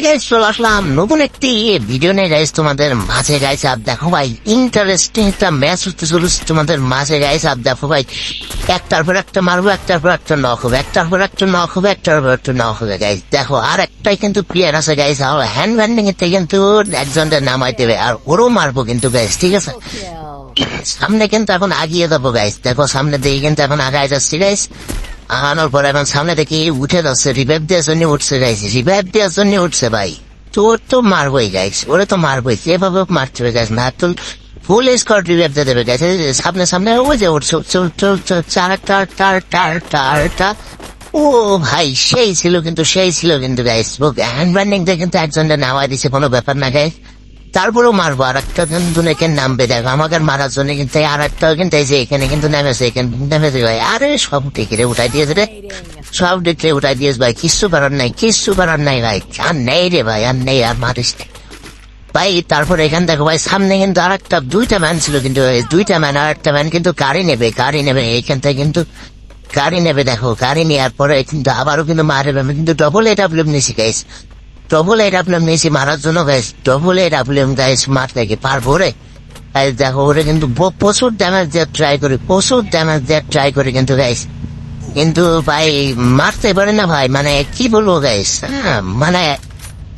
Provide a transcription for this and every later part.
Hi guys চলে আসলাম নতুন একটি ভিডিও নিয়ে গাইস তোমাদের মাঝে গাইস আপ দেখো ভাই ইন্টারেস্টিং একটা ম্যাচ হতে চলেছে তোমাদের মাঝে গাইস আপ দেখো ভাই। একটার পর একটা মারবো একটার পর একটা নক হবে একটার পর একটা নক হবে একটার পর একটা নক হবে গাইস দেখো আর একটাই কিন্তু প্লেয়ার আছে গাইস আর হ্যান্ড ব্যান্ডিং থেকে কিন্তু একজনটা নামাই দেবে আর ওরও মারবো কিন্তু গাইস ঠিক আছে? সামনে কিন্তু এখন আগিয়ে দেবো গাইস দেখো সামনে দিকে কিন্তু এখন আগায় যাচ্ছি গাইস আনানোর পর এখন সামনে দেখি উঠে যাচ্ছে রিভাইভ দেওয়ার জন্য উঠছে গাইস রিভাইভ দেওয়ার জন্য উঠছে ভাই। তোর তো মারবই গাইস ওরে তো মারবই, যেভাবে মারতে হবে গাইস না তো ফুল স্কোয়াড রিভাইভ দিয়ে দেবে গাইস সামনে সামনে, ওই যে উঠছে চার টার টার টার টার টা ও ভাই, সেই ছিল কিন্তু, সেই ছিল কিন্তু গাইস হ্যান্ড ব্যান্ডিং দিয়ে কিন্তু একজনটা নামাই দিছে, কোনো ব্যাপার না গাইস তারপরেও মারবো আর একটা কিন্তু এখানে নামবে, দেখো, আমাকে মারার জন্য কিন্তু আর একটা কিন্তু এই যে এখানে কিন্তু নেমেছে, এখানে নেমেছে ভাই। আরে, সব টিকিরে উঠাই দিয়েছে রে। সব টিকিরে উঠাই দিয়েছে ভাই, কিচ্ছু করার নাই, কিচ্ছু করার নাই ভাই। আর নেই রে ভাই, আর নেই, আর মারিস। ভাই, তারপর এখান দেখো ভাই, সামনে কিন্তু আর একটা দুইটা ম্যান ছিল কিন্তু দুইটা ম্যান আর একটা ম্যান কিন্তু গাড়ি নেবে গাড়ি নেবে, এইখান থেকে কিন্তু গাড়ি নেবে, দেখো, গাড়ি নেওয়ার পরে কিন্তু আবারও কিন্তু মারবে কিন্তু ডবল এটা নিয়েছি গাইস ডবল মারার জন্য গাইস ডবল এর আপলাম গাইস মারতে কি পারব রে গাইস দেখো ওরে কিন্তু প্রচুর ড্যামেজ দেওয়ার ট্রাই করি প্রচুর ড্যামেজ দেওয়ার ট্রাই করি কিন্তু গাইস কিন্তু ভাই মারতে পারে না ভাই মানে কি বলব গাইস হ্যাঁ মানে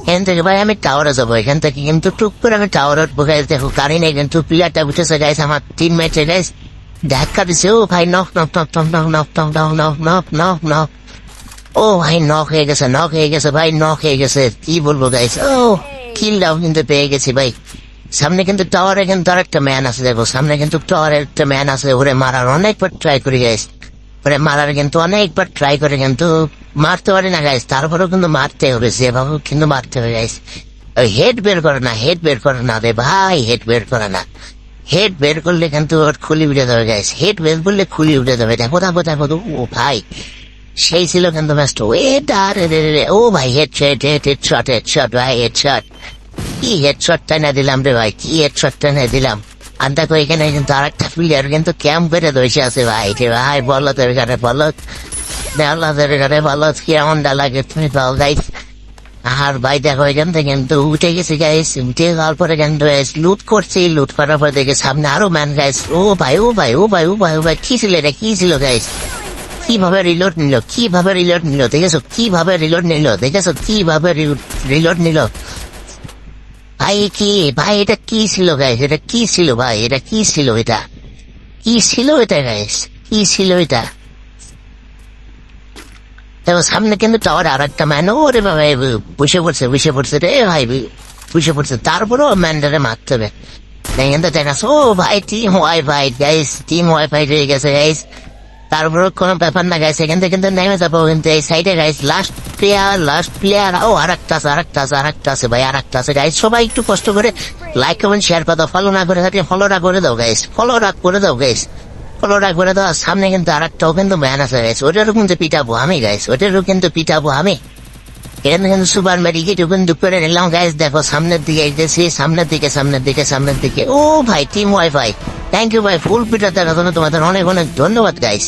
এখান থেকে ভাই আমি টাওয়ারে যাব এখান থেকে কিন্তু টুক করে আমি টাওয়ারে উঠবো গাইস দেখো গাড়ি নেই কিন্তু প্লেয়ারটা উঠেছে গাইস আমার তিন ম্যাচে গাইস ধাক্কা দিছে ও ভাই knock knock knock knock knock knock knock knock knock knock knock ও ভাই নক হয়ে গেছে নক হয়ে গেছে ভাই নক হয়ে গেছে। কি বলব গাইস ও কিলটাও কিন্তু পেয়ে গেছি ভাই। সামনে কিন্তু টাওয়ারে কিন্তু আরেকটা ম্যান আছে দেখো। সামনে কিন্তু টাওয়ারে একটা ম্যান আছে ওরে মারার অনেকবার ট্রাই করি গাইস ওরে মারার কিন্তু অনেকবার ট্রাই করে কিন্তু মারতে পারি না গাইস তারপরেও কিন্তু মারতে হবে যেভাবে কিন্তু মারতে হবে গাইস হেড বের করে না হেড বের করে না রে ভাই হেড বের করে না। হেড বের করলে কিন্তু ওর খুলি উঠে যাবে গাইস হেড বের করলে খুলি উঠে দেখো দেখো দেখো দেখো, ও ভাই। সেই ছিল কিন্তু ম্যাচটা। এটা ও ভাই head shot head head shot head shot ভাই হেড শট কি হেড শটটা না দিলাম রে ভাই, কি হেড শটটা না দিলাম। আর দেখো, এখানে কিন্তু আর একটা প্লেয়ার কিন্তু ক্যাম্প করে বসে আছে ভাই রে ভাই, বলো তোর ঘরে বলো। বলো তোর ঘরে বলো কেমন লাগে তুমি বল গাইস আর ভাই, দেখো, এখান থেকে কিন্তু উঠে গেছে গাইস উঠে যাওয়ার পরে কিন্তু লুট করছে। লুট করার পরে দেখে সামনে আরও ম্যান গাইস ও ভাই ও ভাই ও ভাই ও ভাই ও ভাই, কি ছিল এটা? কি ছিল গাইস কীভাবে রিলোড নিল? কীভাবে রিলোড নিল? দেখেছ? কীভাবে রিলোড নিল? দেখেছ? কীভাবে রিলোড নিল? ভাই, কি? ভাই, এটা কি ছিল গাইস এটা কি ছিল, ভাই? এটা কি ছিল এটা? কি ছিল এটা গাইস কি ছিল এটা? দেখো, সামনে কিন্তু টাওয়ার আর একটা ম্যান ওরে এ বসে পড়ছে বসে পড়ছে রে ভাই, বসে পড়ছে। তারপরেও ম্যানটারে মারতে হবে। কিন্তু দেখাচ্ছে ও ভাই team WiFi guys team WiFi রয়ে গেছে গাইস তারপরে কোনো ব্যাপার না গাইছে এখান থেকে কিন্তু নেমে যাব কিন্তু এই সাইডে guys last player last player ও আর একটা আছে আর একটা আছে আর একটা আছে, ভাই আর একটা আছে গাইস সবাই একটু কষ্ট করে লাইক কমেন্ট শেয়ার করে দাও ফলো না করে থাকলে ফলোটা করে দাও গাইস ফলোটা করে দাও গাইস ফলোটা করে দাও সামনে কিন্তু আর একটাও কিন্তু ম্যান আছে গাইস ওটারও কিন্তু পিটাবো আমি গাইস ওটারও কিন্তু পিটাবো আমি। এখানে কিন্তু সুপার মেডিকেটও কিন্তু করে নিলাম গাইস দেখো, সামনের দিকে সামনের দিকে সামনের দিকে সামনের দিকে। ও, ভাই টিম ওয়াইফাই থ্যাংক ইউ ভাই ফুল পিঠা দেখার জন্য তোমাদের অনেক অনেক ধন্যবাদ গাইস